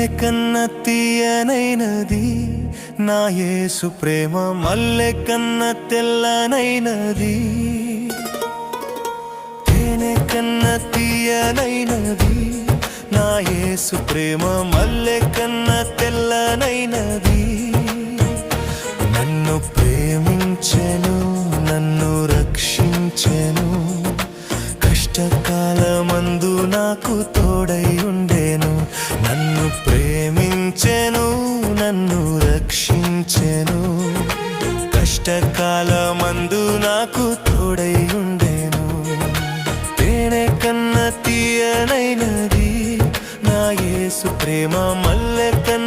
తేనె కన్న తీయనైనది. నా యేసు ప్రేమ మల్లె కన్న తెల్లనైనది. తేనె కన్న తీయనైనది. నా యేసు ప్రేమ మల్లె కన్న తెల్లనైనది. నన్ను ప్రేమించెను నన్ను రక్షించెను. కష్టకాలమందు నాకు తోడై ఉండే రక్షించెను. కష్టకాలమందు నాకు తోడై ఉండేను తేనె కన్న తీయనైనది నా యేసు ప్రేమ మల్లె కన్న